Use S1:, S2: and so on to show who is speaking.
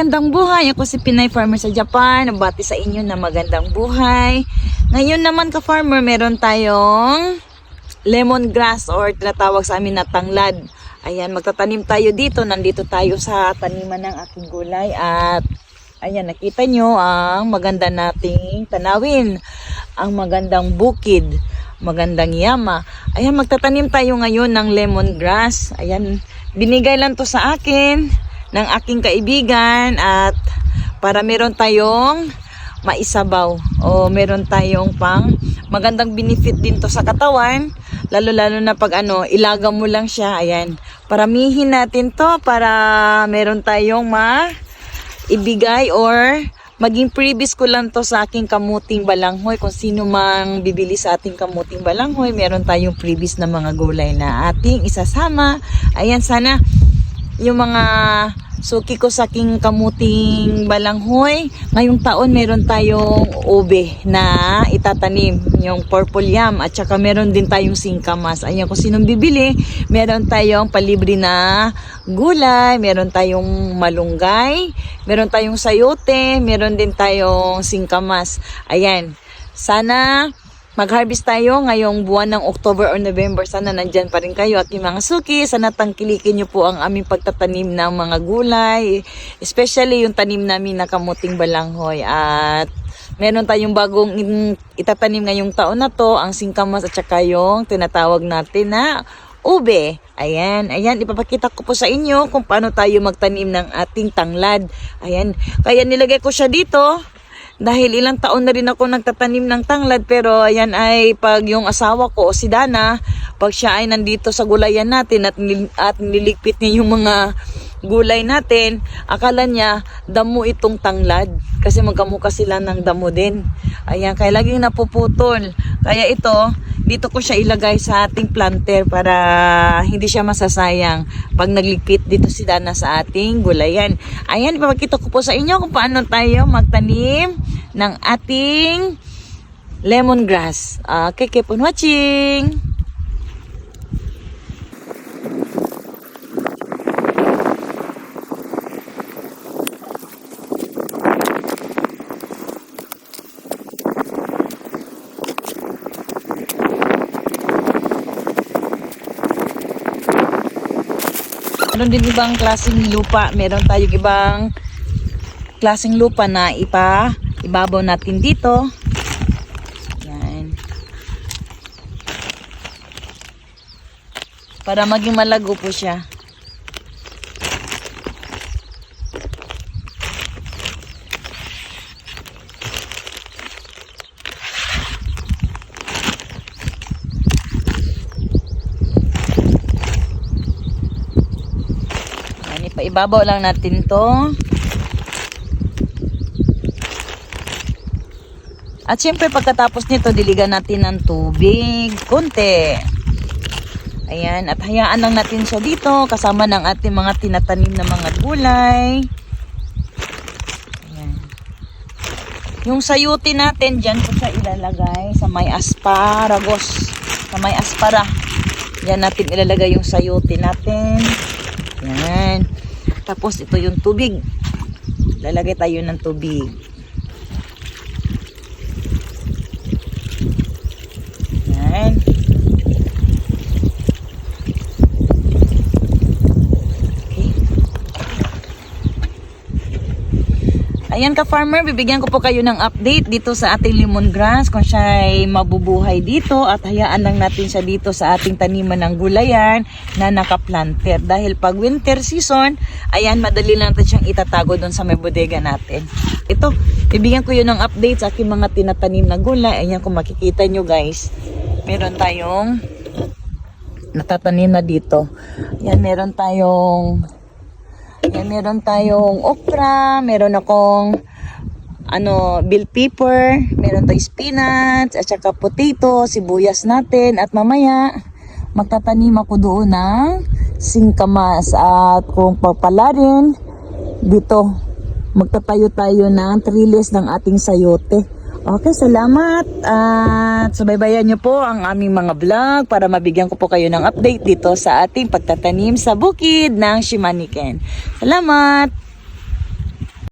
S1: Magandang buhay. Ako si Pinay Farmer sa Japan. Nabati sa inyo na magandang buhay. Ngayon naman ka farmer, meron tayong lemongrass or tinatawag sa amin na tanglad. Ayan, magtatanim tayo dito. Nandito tayo sa taniman ng aking gulay at ayan, nakita nyo ang maganda nating tanawin. Ang magandang bukid, magandang yama. Ayan, magtatanim tayo ngayon ng lemongrass. Ayan, binigay lang to sa akin ng aking kaibigan at para meron tayong maisabaw o meron tayong pang magandang benefit din to sa katawan lalo lalo na pag ano ilaga mo lang siya ayan. Paramihin natin to para meron tayong ma ibigay or maging previous ko lang to sa aking kamuting balanghoy. Kung sino mang bibili sa ating kamuting balanghoy meron tayong previous na mga gulay na ating isasama. Ayan sana yung mga suki ko sa aking kamuting balanghoy. Ngayong taon meron tayong ube na itatanim, yung purple yam at saka meron din tayong singkamas. Ayan kung sinong bibili, meron tayong palibre na gulay, meron tayong malunggay, meron tayong sayote, meron din tayong singkamas. Ayan. Sana Mag-harvest tayo ngayong buwan ng October or November. Sana nandyan pa rin kayo at yung mga suki. Sana tangkilikin nyo po ang aming pagtatanim ng mga gulay. Especially yung tanim namin na kamuting balanghoy. At meron tayong bagong itatanim ngayong taon na to. Ang singkamas at saka yung tinatawag natin na ube. Ayan, ayan, ipapakita ko po sa inyo kung paano tayo magtanim ng ating tanglad. Ayan, kaya nilagay ko siya dito dahil ilang taon na rin ako nagtatanim ng tanglad pero ayan ay pag yung asawa ko si Dana, pag siya ay nandito sa gulayan natin at, nil- at niligpit niya yung mga gulay natin, akala niya damo itong tanglad kasi magkamukha sila ng damo din. Ayan, kaya laging napuputol. Kaya ito, dito ko siya ilagay sa ating planter para hindi siya masasayang pag nagligpit dito si Dana sa ating gulayan. Ayan, ipapakita ko po sa inyo kung paano tayo magtanim ng ating lemongrass. Okay, keep on watching! Meron din ibang klaseng lupa. Meron tayong ibang klaseng lupa na ipa ibabaw natin dito. Yan. Para maging malago po siya. Yan, ipaibabaw lang natin to. At syempre pagkatapos nito, diligan natin ng tubig, konti. Ayan, at hayaan lang natin siya dito kasama ng ating mga tinatanim na mga gulay. Ayan. Yung sayuti natin, dyan ko siya ilalagay sa may asparagus. Sa may aspara. Yan natin ilalagay yung sayuti natin. Yan. Tapos ito yung tubig. Lalagay tayo ng tubig. Yan. Okay. Ayan ka farmer, bibigyan ko po kayo ng update dito sa ating lemongrass kung siya ay mabubuhay dito at hayaan lang natin siya dito sa ating taniman ng gulayan na nakaplanter. Dahil pag winter season, ayan madali lang natin siyang itatago doon sa may bodega natin. Ito, bibigyan ko yun ng update sa aking mga tinatanim na gulay. Ayan kung makikita nyo guys, meron tayong natatanim na dito. Yan, meron tayong yan, meron tayong okra, meron akong ano, bell pepper, meron tayong spinach, at saka potato, sibuyas natin, at mamaya magtatanim ako doon ng singkamas. At kung papalarin dito magtatayo tayo ng triles ng ating sayote Okay, salamat. At subaybayan nyo po ang aming mga vlog para mabigyan ko po kayo ng update dito sa ating pagtatanim sa bukid ng Shimaniken. Salamat!